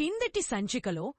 కిందటి సంచికలో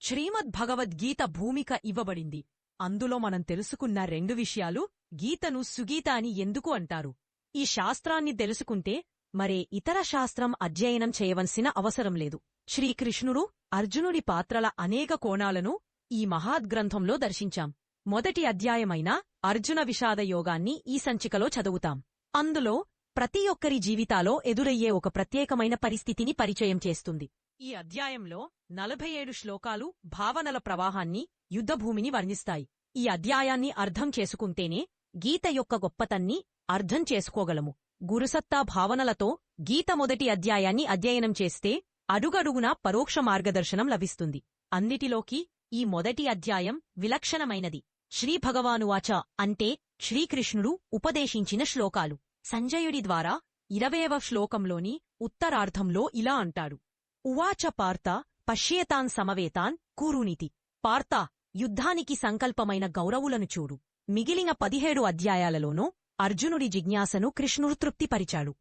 శ్రీమద్భగవద్గీత భూమిక ఇవ్వబడింది. అందులో మనం తెలుసుకున్న రెండు విషయాలు గీతను సుగీత అని ఎందుకు అంటారు? ఈ శాస్త్రాన్ని తెలుసుకుంటే మరే ఇతర శాస్త్రం అధ్యయనం చేయవలసిన అవసరం లేదు. శ్రీకృష్ణుడు అర్జునుడి పాత్రల అనేక కోణాలను ఈ మహాద్గ్రంథంలో దర్శించాం. మొదటి అధ్యాయమైన అర్జున విషాద యోగాన్ని ఈ సంచికలో చదువుతాం. అందులో ప్రతి ఒక్కరి జీవితాలో ఎదురయ్యే ఒక ప్రత్యేకమైన పరిస్థితిని పరిచయం చేస్తుంది. ఈ అధ్యాయంలో నలభై ఏడు శ్లోకాలు భావనల ప్రవాహాన్ని యుద్ధభూమిని వర్ణిస్తాయి. ఈ అధ్యాయాన్ని అర్థం చేసుకుంటేనే గీత యొక్క గొప్పతన్ని అర్థం చేసుకోగలము. గురుసత్తా భావనలతో గీత మొదటి అధ్యాయాన్ని అధ్యయనం చేస్తే అడుగడుగున పరోక్ష మార్గదర్శనం లభిస్తుంది. అన్నిటిలోకి ఈ మొదటి అధ్యాయం విలక్షణమైనది. శ్రీభగవానువాచ అంటే శ్రీకృష్ణుడు ఉపదేశించిన శ్లోకాలు. సంజయుడి ద్వారా ఇరవేవ శ్లోకంలోని ఉత్తరార్ధంలో ఇలా అంటాడు. ఉవాచ పార్త పశ్యేతాన్ సమవేతాన్ కూరునితి. పార్త యుద్ధానికి సంకల్పమైన గౌరవులను చూడు. మిగిలిన పదిహేడు అధ్యాయాలలోనూ అర్జునుడి జిజ్ఞాసను కృష్ణుడు తృప్తిపరిచాడు.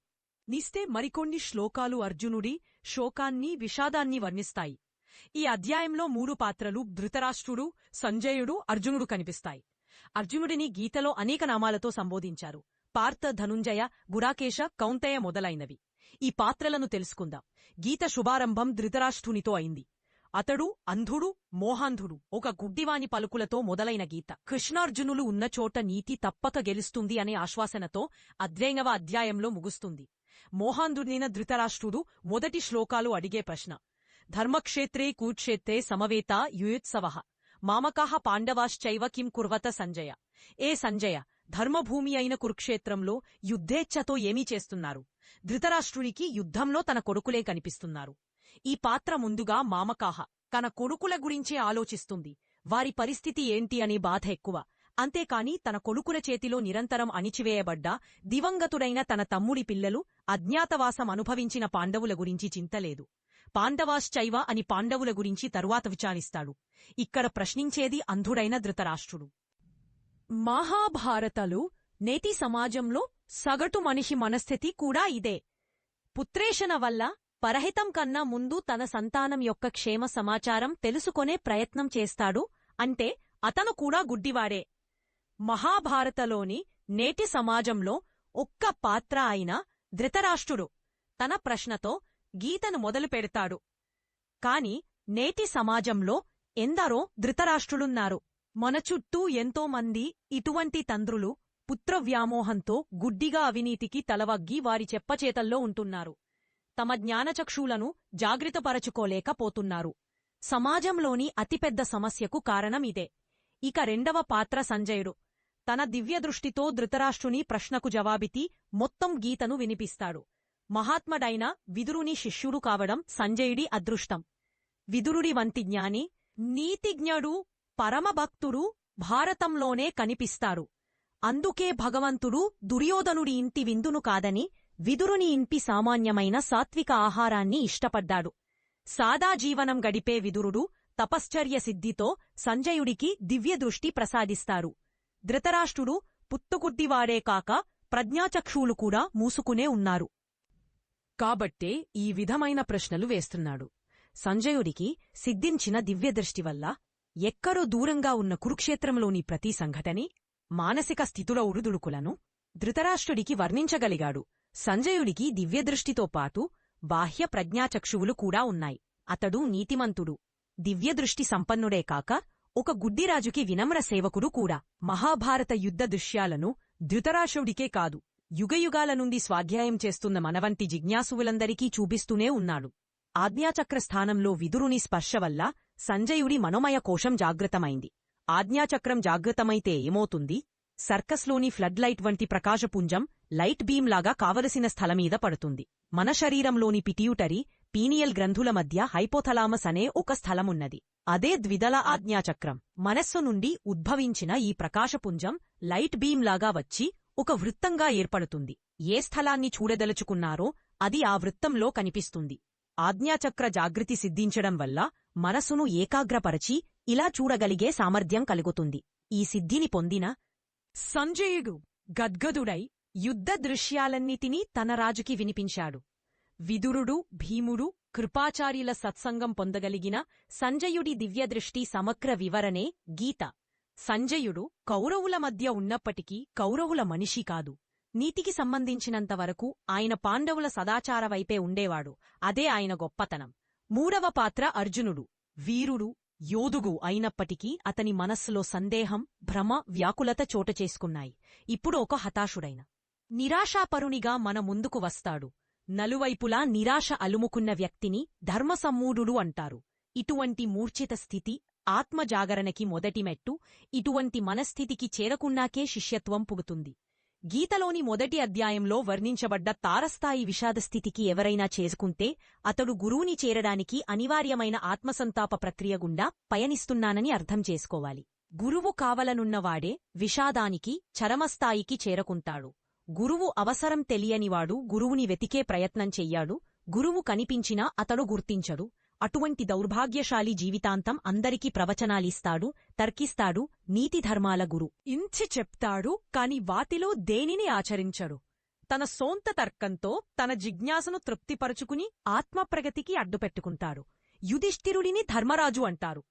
నిస్తే మరికొన్ని శ్లోకాలు అర్జునుడి శోకాన్ని విషాదాన్ని వర్ణిస్తాయి. ఈ అధ్యాయంలో మూడు పాత్రలు ధృతరాష్ట్రుడు సంజయుడు అర్జునుడు కనిపిస్తాయి. అర్జునుడిని గీతలో అనేక నామాలతో సంబోధించారు. పార్థ ధనుంజయ గురాకేశ కౌంతయ మొదలైనవి. ఈ పాత్రలను తెలుసుకుందాం. గీత శుభారంభం ధృతరాష్ట్రునితో అయింది. అతడు అంధుడు మోహాంధుడు ఒక గుడ్డివాని పలుకులతో మొదలైన గీత. కృష్ణార్జునులు ఉన్న చోట నీతి తప్పక గెలుస్తుంది అనే ఆశ్వాసనతో అద్వేంగవ అధ్యాయంలో ముగుస్తుంది. మోహాంధుడిన ధృతరాష్ట్రుడు మొదటి శ్లోకాలు అడిగే ప్రశ్న. ధర్మక్షేత్రే కూక్షేత్రే సమవేత యుయుత్సవ. మామకాహ పాండవాశ్చైవ కిం కుర్వత సంజయ. ఏ సంజయ? ధర్మభూమి అయిన కురుక్షేత్రంలో యుద్ధేచ్ఛతో ఏమీ చేస్తున్నారు? ధృతరాష్ట్రునికి యుద్ధంలో తన కొడుకులే కనిపిస్తున్నారు. ఈ పాత్ర ముందుగా మామకాహ తన కొడుకుల గురించే ఆలోచిస్తుంది. వారి పరిస్థితి ఏంటి అనే బాధ ఎక్కువ. అంతేకాని తన కొడుకుల చేతిలో నిరంతరం అణిచివేయబడ్డ దివంగతుడైన తన తమ్ముడి పిల్లలు అజ్ఞాతవాసం అనుభవించిన పాండవుల గురించి చింతలేదు పాండవాశ్చైవ అని పాండవుల గురించి తరువాత విచారిస్తాడు. ఇక్కడ ప్రశ్నించేది అంధుడైన ధృతరాష్ట్రుడు. మహాభారతలు నేటి సమాజంలో సగటు మనిషి మనస్థితి కూడా ఇదే. పుత్రేషణ వల్ల పరహితం కన్నా ముందు తన సంతానం యొక్క క్షేమ సమాచారం తెలుసుకొనే ప్రయత్నం చేస్తాడు అంటే అతను కూడా గుడ్డివాడే. మహాభారతలోని నేటి సమాజంలో ఒక్క పాత్ర అయిన ధృతరాష్ట్రుడు తన ప్రశ్నతో గీతను మొదలు పెడతాడు. కాని నేటి సమాజంలో ఎందరో ధృతరాష్ట్రులున్నారు. మన చుట్టూ ఎంతోమంది ఇటువంటి తండ్రులు పుత్రవ్యామోహంతో గుడ్డిగా అవినీతికి తలవగ్గి వారి చెప్పచేతల్లో ఉంటున్నారు. తమ జ్ఞానచక్షులను జాగ్రత్తపరచుకోలేకపోతున్నారు సమాజంలోని అతిపెద్ద సమస్యకు కారణం ఇదే. ఇక రెండవ పాత్ర సంజయుడు. తన దివ్యదృష్టితో ధృతరాష్ట్రుని ప్రశ్నకు జవాబితి మొత్తం గీతను వినిపిస్తాడు. మహాత్మడైన విదురుని శిష్యుడు కావడం సంజయుడి అదృష్టం. విదురుడి వంటి జ్ఞాని నీతిజ్ఞడు పరమభక్తుడు భారతంలోనే కనిపిస్తారు అందుకే భగవంతుడు దుర్యోధనుడి ఇంటి విందును కాదని విదురుని ఇంటి సామాన్యమైన సాత్విక ఆహారాన్ని ఇష్టపడ్డాడు. సాదా జీవనం గడిపే విదురుడు తపశ్చర్య సిద్ధితో సంజయుడికి దివ్యదృష్టి ప్రసాదిస్తారు. ధృతరాష్ట్రుడు పుత్తుకుడ్డివాడే కాక ప్రజ్ఞాచక్షువులు కూడా మూసుకునే ఉన్నారు. కాబట్టే ఈ విధమైన ప్రశ్నలు వేస్తున్నాడు. సంజయుడికి సిద్ధించిన దివ్యదృష్టి వల్ల ఎక్కడో దూరంగా ఉన్న కురుక్షేత్రంలోని ప్రతి సంఘటని మానసిక స్థితుల ఉరుదుడుకులను ధృతరాష్ట్రుడికి వర్ణించగలిగాడు. సంజయుడికి దివ్యదృష్టితో పాటు బాహ్య ప్రజ్ఞాచక్షువులు కూడా ఉన్నాయి. అతడు నీతిమంతుడు. దివ్యదృష్టి సంపన్నుడే కాక ఒక గుడ్డిరాజుకి వినమ్ర సేవకుడు కూడా. మహాభారత యుద్ధ దృశ్యాలను ధృతరాష్ట్రుడికే కాదు యుగయుగాల నుండి స్వాధ్యాయం చేస్తున్న మనవంటి జిజ్ఞాసువులందరికీ చూపిస్తూనే ఉన్నాడు. ఆజ్ఞాచక్ర స్థానంలో విదురుని స్పర్శ వల్ల సంజయుడి మనోమయ కోశం జాగృతమైంది. ఆజ్ఞాచక్రం జాగృతమైతే ఏమవుతుంది? సర్కస్లోని ఫ్లడ్ లైట్ వంటి ప్రకాశపుంజం లైట్ బీమ్లాగా కావలసిన స్థలమీద పడుతుంది. మన శరీరంలోని పిటియూటరీ పీనియల్ గ్రంథుల మధ్య హైపోథలామస్ అనే ఒక స్థలమున్నది. అదే ద్విదల ఆజ్ఞాచక్రం. మనస్సు నుండి ఉద్భవించిన ఈ ప్రకాశపుంజం లైట్ బీమ్లాగా వచ్చి ఒక వృత్తంగా ఏర్పడుతుంది. ఏ స్థలాన్ని చూడదలుచుకున్నారో అది ఆ వృత్తంలో కనిపిస్తుంది. ఆజ్ఞాచక్ర జాగృతి సిద్ధించడం వల్ల మనసును ఏకాగ్రపరచి ఇలా చూడగలిగే సామర్థ్యం కలుగుతుంది. ఈ సిద్ధిని పొందిన సంజయుడు గద్గదుడై యుద్ధ దృశ్యాలన్నిటినీ తన రాజుకి వినిపించాడు. విదురుడు భీముడు కృపాచార్యుల సత్సంగం పొందగలిగిన సంజయుడి దివ్యదృష్టి సమగ్ర వివరణే గీత. సంజయుడు కౌరవుల మధ్య ఉన్నప్పటికీ కౌరవుల మనిషి కాదు. నీతికి సంబంధించినంతవరకు ఆయన పాండవుల సదాచారవైపే ఉండేవాడు. అదే ఆయన గొప్పతనం. మూడవ పాత్ర అర్జునుడు. వీరుడు యోధుగు అయినప్పటికీ అతని మనస్సులో సందేహం భ్రమ వ్యాకులత చోటచేసుకున్నాయి ఇప్పుడు ఒక హతాశుడైన నిరాశాపరునిగా మన ముందుకు వస్తాడు. నలువైపులా నిరాశ అలుముకున్న వ్యక్తిని ధర్మసమ్మూఢుడు అంటారు. ఇటువంటి మూర్ఛిత స్థితి ఆత్మజాగరణకి మొదటి మెట్టు ఇటువంటి మనస్థితికి చేరకున్నాకే శిష్యత్వం పుగుతుంది. గీతలోని మొదటి అధ్యాయంలో వర్ణించబడ్డ తారస్థాయి విషాదస్థితికి ఎవరైనా చేసుకుంటే అతడు గురువుని చేరడానికి అనివార్యమైన ఆత్మసంతాప ప్రక్రియ గుండా పయనిస్తున్నానని అర్థం చేసుకోవాలి. గురువు కావలనున్నవాడే విషాదానికి చరమస్థాయికి చేరకుంటాడు. గురువు అవసరం తెలియనివాడు గురువుని వెతికే ప్రయత్నం చెయ్యాడు. గురువు కనిపించినా అతడు గుర్తించడు. అటువంటి దౌర్భాగ్యశాలి జీవితాంతం అందరికీ ప్రవచనాలిస్తాడు తర్కిస్తాడు నీతి ధర్మాల గురు. ఇంచి చెప్తాడు కాని వాటిలో దేనిని ఆచరించడు. తన సొంత తర్కంతో తన జిజ్ఞాసను తృప్తిపరుచుకుని ఆత్మప్రగతికి అడ్డుపెట్టుకుంటాడు. యుధిష్ఠిరుడిని ధర్మరాజు అంటారు.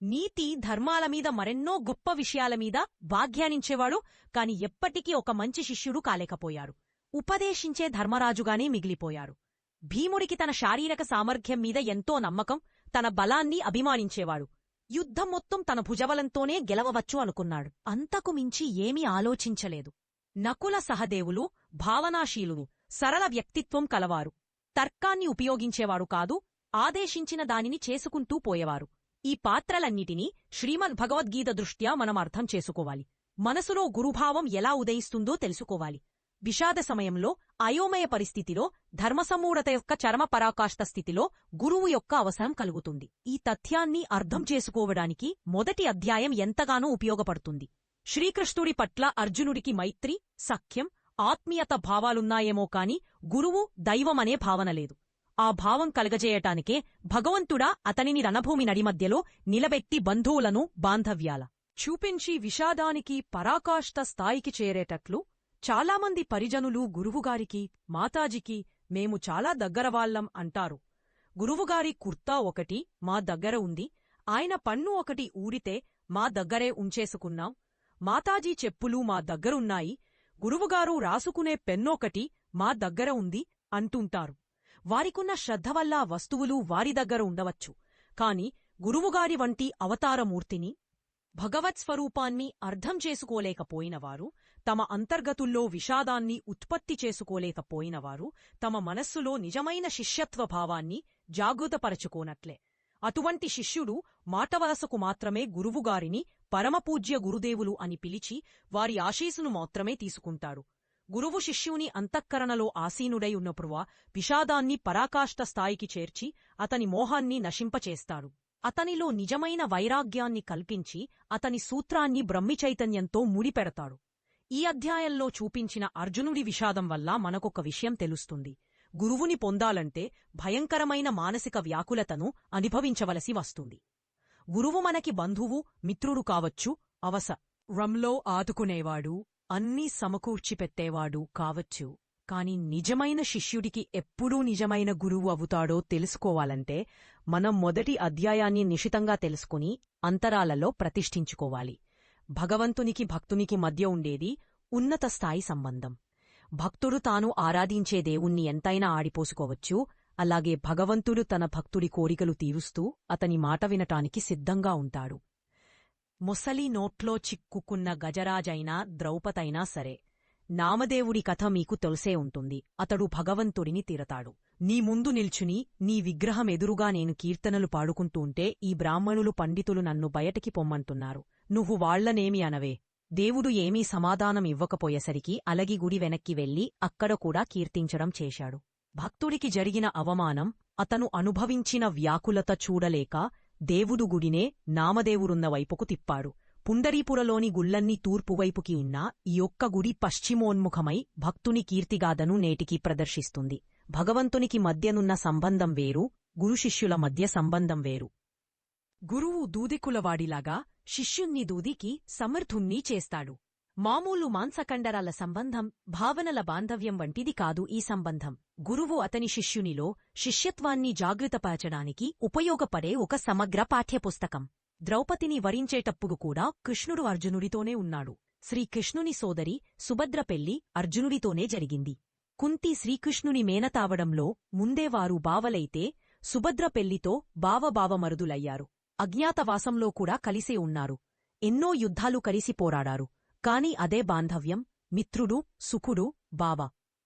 నీతి ధర్మాల మీద మరెన్నో గొప్ప విషయాల మీద వాగ్యానించేవాడు కాని ఎప్పటికీ ఒక మంచి శిష్యుడు కాలేకపోయారు ఉపదేశించే ధర్మరాజుగానే మిగిలిపోయారు భీముడికి తన శారీరక సామర్థ్యం మీద ఎంతో నమ్మకం తన బలాన్ని అభిమానించేవాడు. యుద్ధం మొత్తం తన భుజబలంతోనే గెలవవచ్చు అనుకున్నాడు. అంతకు మించి ఏమీ ఆలోచించలేదు. నకుల సహదేవులు భావనాశీలుడు సరళ వ్యక్తిత్వం కలవారు. తర్కాన్ని ఉపయోగించేవారు కాదు ఆదేశించిన దానిని చేసుకుంటూ పోయేవారు. ఈ పాత్రలన్నిటినీ శ్రీమద్ భగవద్గీత దృష్ట్యా మనం అర్థం చేసుకోవాలి. మనసులో గురుభావం ఎలా ఉదయిస్తుందో తెలుసుకోవాలి. విషాద సమయంలో అయోమయ పరిస్థితిలో ధర్మసమూఢత యొక్క చరమ పరాకాష్ఠ స్థితిలో గురువు యొక్క అవసరం కలుగుతుంది. ఈ తథ్యాన్ని అర్థం చేసుకోవడానికి మొదటి అధ్యాయం ఎంతగానో ఉపయోగపడుతుంది. శ్రీకృష్ణుడి పట్ల అర్జునుడికి మైత్రి సఖ్యం ఆత్మీయత భావాలున్నాయేమో కాని గురువు దైవమనే భావన లేదు. ఆ భావం కలగజేయటానికే భగవంతుడా అతనిని రణభూమి నడిమధ్యలో నిలబెట్టి బంధువులను బాంధవ్యాల చూపించి విషాదానికి పరాకాష్ఠ స్థాయికి చేరేటట్లు చాలామంది పరిజనులు గురువుగారికి మాతాజీకి మేము చాలా దగ్గరవాళ్ళం అంటారు. గురువుగారి కుర్తా ఒకటి మా దగ్గర ఉంది. ఆయన పన్ను ఒకటి ఊడితే మా దగ్గరే ఉంచేసుకున్నాం. మాతాజీ చెప్పులు మా దగ్గరున్నాయి. గురువుగారు రాసుకునే పెన్నొకటి మా దగ్గర ఉంది అంటుంటారు. వారికున్న శ్రద్ధ వల్ల వస్తువులు వారి దగ్గర ఉండవచ్చు. కాని గురువుగారి వంటి అవతారమూర్తిని భగవత్ స్వరూపాన్ని అర్థం చేసుకోలేకపోయినవారు తమ అంతర్గతుల్లో విషాదాన్ని ఉత్పత్తి చేసుకోలేకపోయినవారు తమ మనస్సులో నిజమైన శిష్యత్వ భావాన్ని జాగృతపరచుకోనట్లే. అటువంటి శిష్యుడు మాటవలసకు మాత్రమే గురువుగారిని పరమపూజ్య గురుదేవులు అని పిలిచి వారి ఆశీసును మాత్రమే తీసుకుంటాడు. గురువు శిష్యుని అంతఃకరణలో ఆసీనుడై ఉన్నప్పుడువా విషాదాన్ని పరాకాష్ఠ స్థాయికి చేర్చి అతని మోహాన్ని నశింపచేస్తాడు. అతనిలో నిజమైన వైరాగ్యాన్ని కల్పించి అతని సూత్రాన్ని బ్రహ్మిచైతన్యంతో ముడిపెడతాడు. ఈ అధ్యాయంలో చూపించిన అర్జునుడి విషాదం వల్ల మనకొక విషయం తెలుస్తుంది. గురువుని పొందాలంటే భయంకరమైన మానసిక వ్యాకులతను అనుభవించవలసి వస్తుంది. గురువు మనకి బంధువు మిత్రుడు కావచ్చు అవస రంలో ఆదుకునేవాడు అన్నీ సమకూర్చిపెట్టేవాడు కావచ్చు. కాని నిజమైన శిష్యుడికి ఎప్పుడూ నిజమైన గురువు అవుతాడో తెలుసుకోవాలంటే మనం మొదటి అధ్యాయాన్ని నిశితంగా తెలుసుకుని అంతరాలలో ప్రతిష్ఠించుకోవాలి. భగవంతునికి భక్తునికి మధ్య ఉండేది ఉన్నత స్థాయి సంబంధం. భక్తుడు తాను ఆరాధించే దేవుణ్ణి ఎంతైనా ఆడిపోసుకోవచ్చు. అలాగే భగవంతుడు తన భక్తుడి కోరికలు తీరుస్తూ అతని మాట వినటానికి సిద్ధంగా ఉంటాడు. మొసలి నోట్లో చిక్కుకున్న గజరాజైనా ద్రౌపదైనా సరే నామదేవుడి కథ మీకు తెలిసే ఉంటుంది. అతడు భగవంతుడిని తీరతాడు. నీ ముందు నిల్చుని నీ విగ్రహం ఎదురుగా నేను కీర్తనలు పాడుకుంటూంటే ఈ బ్రాహ్మణులు పండితులు నన్ను బయటికి పొమ్మంటున్నారు. నువ్వు వాళ్ళనేమి అనవే. దేవుడు ఏమీ సమాధానం ఇవ్వకపోయేసరికి అలగి గుడి వెనక్కి వెళ్ళి అక్కడ కూడా కీర్తించడం చేశాడు. భక్తుడికి జరిగిన అవమానం అతను అనుభవించిన వ్యాకులత చూడలేక దేవుడు గుడినే నామదేవురున్న వైపుకు తిప్పాడు. పుండరీపురలోని గుళ్ళన్నీ తూర్పువైపుకి ఉన్నా ఈ ఒక్క గుడి పశ్చిమోన్ముఖమై భక్తుని కీర్తిగాథను నేటికి ప్రదర్శిస్తుంది. భగవంతునికి మధ్యనున్న సంబంధం వేరు గురుశిష్యుల మధ్య సంబంధం వేరు. గురువు దూదికులవాడిలాగా శిష్యుణ్ణి దూదికి సమర్థుణ్ణి చేస్తాడు. మామూలు మాంసకండరాల సంబంధం భావనల బాంధవ్యం వంటిది కాదు ఈ సంబంధం. గురువు అతని శిష్యునిలో శిష్యత్వాన్ని జాగృతపరచడానికి ఉపయోగపడే ఒక సమగ్ర పాఠ్యపుస్తకం. ద్రౌపదిని వరించేటప్పుడు కూడా కృష్ణుడు అర్జునుడితోనే ఉన్నాడు. శ్రీకృష్ణుని సోదరి సుభద్ర పెళ్ళి అర్జునుడితోనే జరిగింది. కుంతి శ్రీకృష్ణుని మేనతావడంలో ముందేవారు బావలైతే సుభద్ర పెళ్ళితో బావబావమరుదులయ్యారు. అజ్ఞాతవాసంలో కూడా కలిసే ఉన్నారు. ఎన్నో యుద్ధాలు కలిసి పోరాడారు. కాని అదే బాంధవ్యం మిత్రుడు సుఖుడు బావ.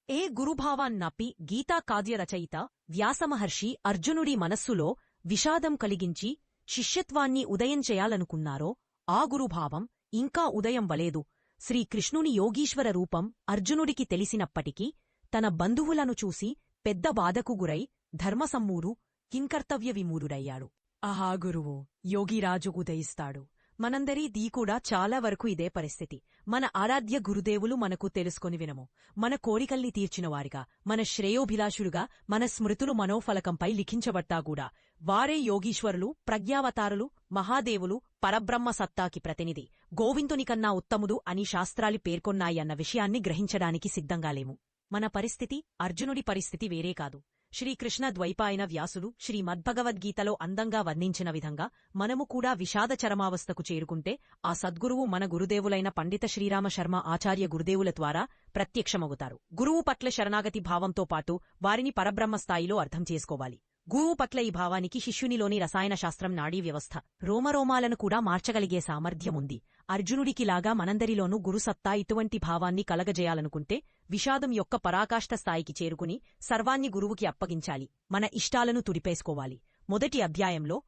ఏ గురుభావాన్నప్పి గీతా కావ్యరచయిత వ్యాసమహర్షి అర్జునుడి మనస్సులో విషాదం కలిగించి శిష్యత్వాన్ని ఉదయం చేయాలనుకున్నారో ఆ గురుభావం ఇంకా ఉదయం వలేదు. శ్రీకృష్ణుని యోగీశ్వర రూపం అర్జునుడికి తెలిసినప్పటికీ తన బంధువులను చూసి పెద్ద బాధకు గురై ధర్మసమ్మూరు కింకర్తవ్య విమూరుడయ్యాడు ఆహా గురువు యోగిరాజు ఉదయిస్తాడు మనందరి దీ కూడా చాలా వరకు ఇదే పరిస్థితి. మన ఆరాధ్య గురుదేవులు మనకు తెలుసుకొని వినము. మన కోరికల్ని తీర్చినవారిగా మన శ్రేయోభిలాషులుగా మన స్మృతులు మనోఫలకంపై లిఖించబట్టాగూడా వారే యోగీశ్వరులు ప్రజ్ఞావతారులు మహాదేవులు పరబ్రహ్మ సత్తాకి ప్రతినిధి. గోవిందునికన్నా ఉత్తముడు అని శాస్త్రాలు పేర్కొన్నాయన్న విషయాన్ని గ్రహించడానికి సిద్ధంగా లేము. మన పరిస్థితి అర్జునుడి పరిస్థితి వేరే కాదు. శ్రీకృష్ణ ద్వైపాయన వ్యాసుడు శ్రీమద్భగవద్గీతలో అందంగా వర్ణించిన విధంగా మనము కూడా విషాద చరమావస్థకు చేరుకుంటే ఆ సద్గురువు మన గురుదేవులైన పండిత శ్రీరామ శర్మ ఆచార్య గురుదేవుల ద్వారా ప్రత్యక్షమవుతారు. గురువు పట్ల శరణాగతి భావంతో పాటు వారిని పరబ్రహ్మ స్థాయిలో అర్థం చేసుకోవాలి. గురువు పట్ల ఈ భావానికి శిష్యునిలోని రసాయన శాస్త్రం నాడీ వ్యవస్థ. రోమరోమాలను కూడా మార్చగలిగే సామర్థ్యముంది. అర్జునుడికిలాగా మనందరిలోనూ గురుసత్తా ఇటువంటి భావాన్ని కలగజేయాలనుకుంటే విషాదం యొక్క పరాకాష్ఠ స్థాయికి చేరుకుని సర్వాన్ని గురువుకి అప్పగించాలి. మన ఇష్టాలను తుడిపేసుకోవాలి. మొదటి అధ్యాయంలో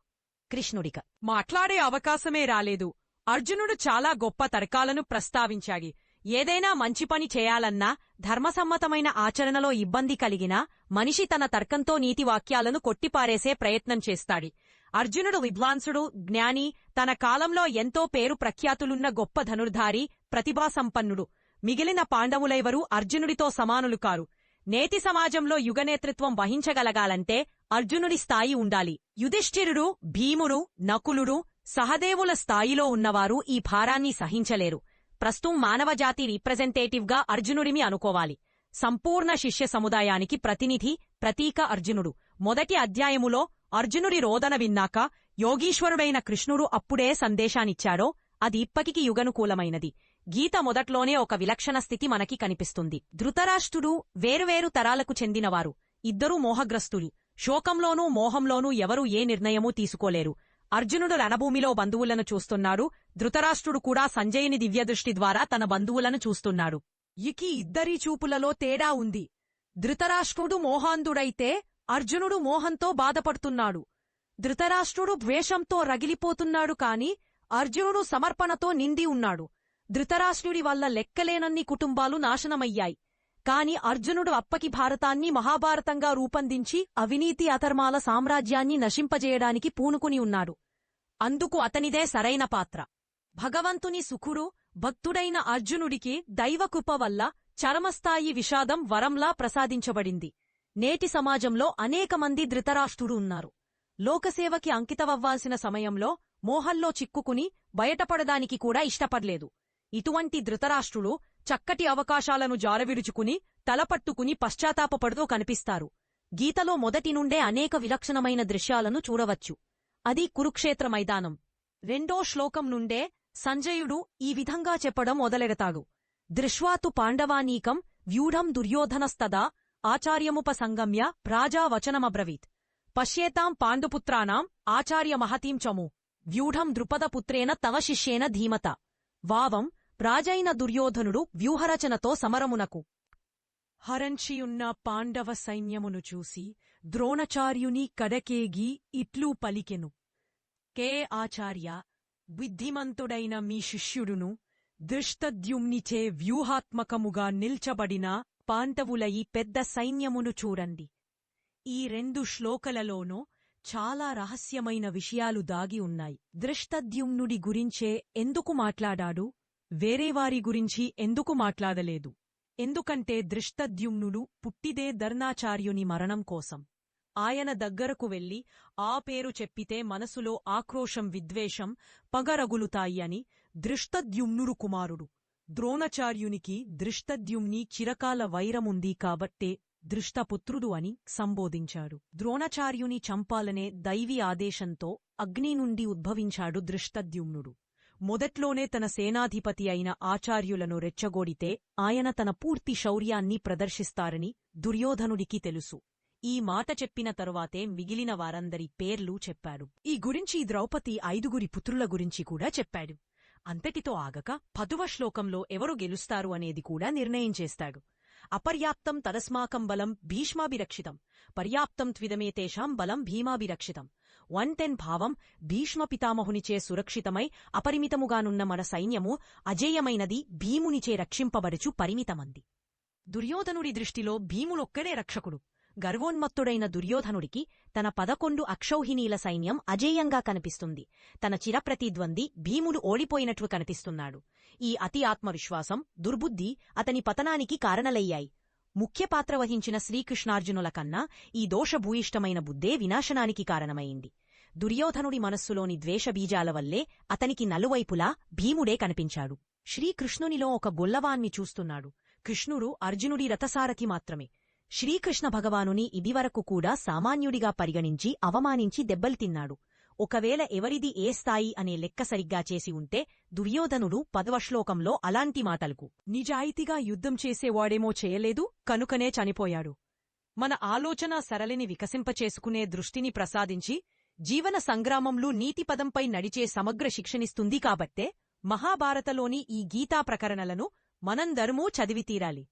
కృష్ణుడిక. మాట్లాడే అవకాశమే రాలేదు. అర్జునుడు చాలా గొప్ప తర్కాలను ప్రస్తావించాగి ఏదైనా మంచి పని చేయాలన్నా ధర్మసమ్మతమైన ఆచరణలో ఇబ్బంది కలిగినా మనిషి తన తర్కంతో నీతివాక్యాలను కొట్టిపారేసే ప్రయత్నం చేస్తాడు. అర్జునుడు విద్వాంసుడు జ్ఞాని తన కాలంలో ఎంతో పేరు ప్రఖ్యాతులున్న గొప్ప ధనుర్ధారి ప్రతిభాసంపన్నుడు మిగిలిన పాండవులెవరూ అర్జునుడితో సమానులు కారు. నేతి సమాజంలో యుగనేతృత్వం వహించగలగాలంటే అర్జునుడి స్థాయి ఉండాలి. యుధిష్ఠిరుడు భీముడు నకులుడు సహదేవుల స్థాయిలో ఉన్నవారు ఈ భారాన్ని సహించలేరు. ప్రస్తుతం మానవజాతి రీప్రజెంటేటివ్గా అర్జునుడిమి అనుకోవాలి. సంపూర్ణ శిష్య సముదాయానికి ప్రతినిధి ప్రతీక అర్జునుడు. మొదటి అధ్యాయములో అర్జునుడి రోదన విన్నాక యోగీశ్వరుడైన కృష్ణుడు అప్పుడే సందేశానిచ్చాడో అది ఇప్పటికి యుగనుకూలమైనది. గీత మొదట్లోనే ఒక విలక్షణ స్థితి మనకి కనిపిస్తుంది. ధృతరాష్ట్రుడు వేరువేరు తరాలకు చెందినవారు. ఇద్దరూ మోహగ్రస్తులు. శోకంలోనూ మోహంలోనూ ఎవరూ ఏ నిర్ణయమూ తీసుకోలేరు. అర్జునుడు రణభూమిలో బంధువులను చూస్తున్నాడు. ధృతరాష్ట్రుడు కూడా సంజయుని దివ్యదృష్టి ద్వారా తన బంధువులను చూస్తున్నాడు. ఇకి ఇద్దరి చూపులలో తేడా ఉంది. ధృతరాష్ట్రుడు మోహాంధుడైతే అర్జునుడు మోహంతో బాధపడుతున్నాడు. ధృతరాష్ట్రుడు ద్వేషంతో రగిలిపోతున్నాడు కాని అర్జునుడు సమర్పణతో నిండి ఉన్నాడు. ధృతరాష్ట్రుడి వల్ల లెక్కలేనన్ని కుటుంబాలు నాశనమయ్యాయి. కాని అర్జునుడు అప్పకి భారతాన్ని మహాభారతంగా రూపొందించి అవినీతి అధర్మాల సామ్రాజ్యాన్ని నశింపజేయడానికి పూనుకుని ఉన్నాడు. అందుకు అతనిదే సరైన పాత్ర. భగవంతుని సుఖుడు భక్తుడైన అర్జునుడికి దైవకృప వల్ల చరమస్థాయి విషాదం వరంలా ప్రసాదించబడింది. నేటి సమాజంలో అనేకమంది ధృతరాష్ట్రుడు ఉన్నారు. లోకసేవకి అంకితమవ్వాల్సిన సమయంలో మోహల్లో చిక్కుకుని బయటపడడానికి కూడా ఇష్టపడలేదు. ఇటువంటి ధృతరాష్ట్రులు చక్కటి అవకాశాలను జారవిరుచుకుని తలపట్టుకుని పశ్చాత్తాపపడుతూ కనిపిస్తారు. గీతలో మొదటి నుండే అనేక విలక్షణమైన దృశ్యాలను చూడవచ్చు. అది కురుక్షేత్ర మైదానం. రెండో శ్లోకం నుండే సంజయుడు ఈ విధంగా చెప్పడం మొదలెడతాడు. దృష్వాతు పాండవానీకం వ్యూఢం దుర్యోధనస్తదా ఆచార్యముపసంగమ్య ప్రాజావచనమబ్రవీత్. పశ్యేతాం పాండుపుత్రానాం ఆచార్యమహతీం చము. వ్యూఢం ద్రుపదపుత్రేన తవ శిష్యేన ధీమత. వావం రాజైన దుర్యోధనుడు వ్యూహరచనతో సమరమునకు. హరంచియున్న పాండవ సైన్యమును చూసి ద్రోణచార్యుని కడకేగి ఇట్లు పలికెను కే ఆచార్య బుద్ధిమంతుడైన మీ శిష్యుడును దృష్టద్యుమ్నిచే వ్యూహాత్మకముగా నిల్చబడిన పాంతవులయి పెద్ద సైన్యమును చూడండి ఈ రెండు శ్లోకలలోనూ చాలా రహస్యమైన విషయాలు దాగి ఉన్నాయి దృష్టద్యుమ్నుడి గురించే ఎందుకు మాట్లాడాడు వేరేవారి గురించి ఎందుకు మాట్లాడలేదు ఎందుకంటే దృష్టద్యుమ్నుడు పుట్టిదే ధర్నాచార్యుని మరణం కోసం ఆయన దగ్గరకు వెళ్ళి ఆ పేరు చెప్పితే మనసులో ఆక్రోశం విద్వేషం పగరగులుతాయి అని దృష్టద్యుమ్నుడు కుమారుడు. ద్రోణచార్యునికి దృష్టద్యుమ్ని చిరకాల వైరముంది కాబట్టే దృష్టపుత్రుడు అని సంబోధించాడు. ద్రోణచార్యుని చంపాలనే దైవీ ఆదేశంతో అగ్ని నుండి ఉద్భవించాడు దృష్టద్యుమ్నుడు. మొదట్లోనే తన సేనాధిపతి అయిన ఆచార్యులను రెచ్చగొడితే ఆయన తన పూర్తి శౌర్యాన్ని ప్రదర్శిస్తారని దుర్యోధనుడికి తెలుసు. ఈ మాట చెప్పిన తరువాతే మిగిలిన వారందరి పేర్లు చెప్పాడు. ఈ గురించి ద్రౌపది ఐదుగురి పుత్రుల గురించి కూడా చెప్పాడు. అంతటితో ఆగక పదువ శ్లోకంలో ఎవరు గెలుస్తారు అనేది కూడా నిర్ణయం చేస్తాడు. అపర్యాప్తం తదస్మాకం బలం భీష్మాభిరక్షితం. పర్యాప్తం త్విదమేతేషాం బలం భీమాభిరక్షితం. వన్ టెన్ భావం భీష్మ పితామహునిచే సురక్షితమై అపరిమితముగానున్న మన సైన్యము అజేయమైనది భీమునిచే రక్షింపబడుచు పరిమితమంది. దుర్యోధనుడి దృష్టిలో భీములొక్కడే రక్షకుడు. గర్వోన్మత్తుడైన దుర్యోధనుడికి తన పదకొండు అక్షౌహిణీల సైన్యం అజేయంగా కనిపిస్తుంది. తన చిరప్రతిద్వంది భీముడు ఓడిపోయినట్లు కనిపిస్తున్నాడు. ఈ అతి ఆత్మవిశ్వాసం దుర్బుద్ధి అతని పతనానికి కారణలయ్యాయి. ముఖ్య పాత్ర వహించిన శ్రీకృష్ణార్జునుల కన్నా ఈ దోషభూయిష్టమైన బుద్ధే వినాశనానికి కారణమైంది. దుర్యోధనుడి మనస్సులోని ద్వేషబీజాల వల్లే అతనికి నలువైపులా భీముడే కనిపించాడు. శ్రీకృష్ణునిలో ఒక గొల్లవాన్ని చూస్తున్నాడు. కృష్ణుడు అర్జునుడి రథసారథి మాత్రమే. శ్రీకృష్ణ భగవానుని ఇదివరకు కూడా సామాన్యుడిగా పరిగణించి అవమానించి దెబ్బలు తిన్నాడు. ఒకవేళ ఎవరిది ఏ స్థాయి అనే లెక్క సరిగ్గా చేసి ఉంటే దుర్యోధనుడు పదవ శ్లోకంలో అలాంటి మాటలకు నిజాయితీగా యుద్ధం చేసేవాడేమో చేయలేదు కనుకనే చనిపోయాడు. మన ఆలోచన సరళిని వికసింపచేసుకునే దృష్టిని ప్రసాదించి జీవన సంగ్రామంలో నీతిపదంపై నడిచే సమగ్ర శిక్షణిస్తుంది కాబట్టే మహాభారతలోని ఈ గీతా ప్రకరణలను మనందరమూ చదివి తీరాలి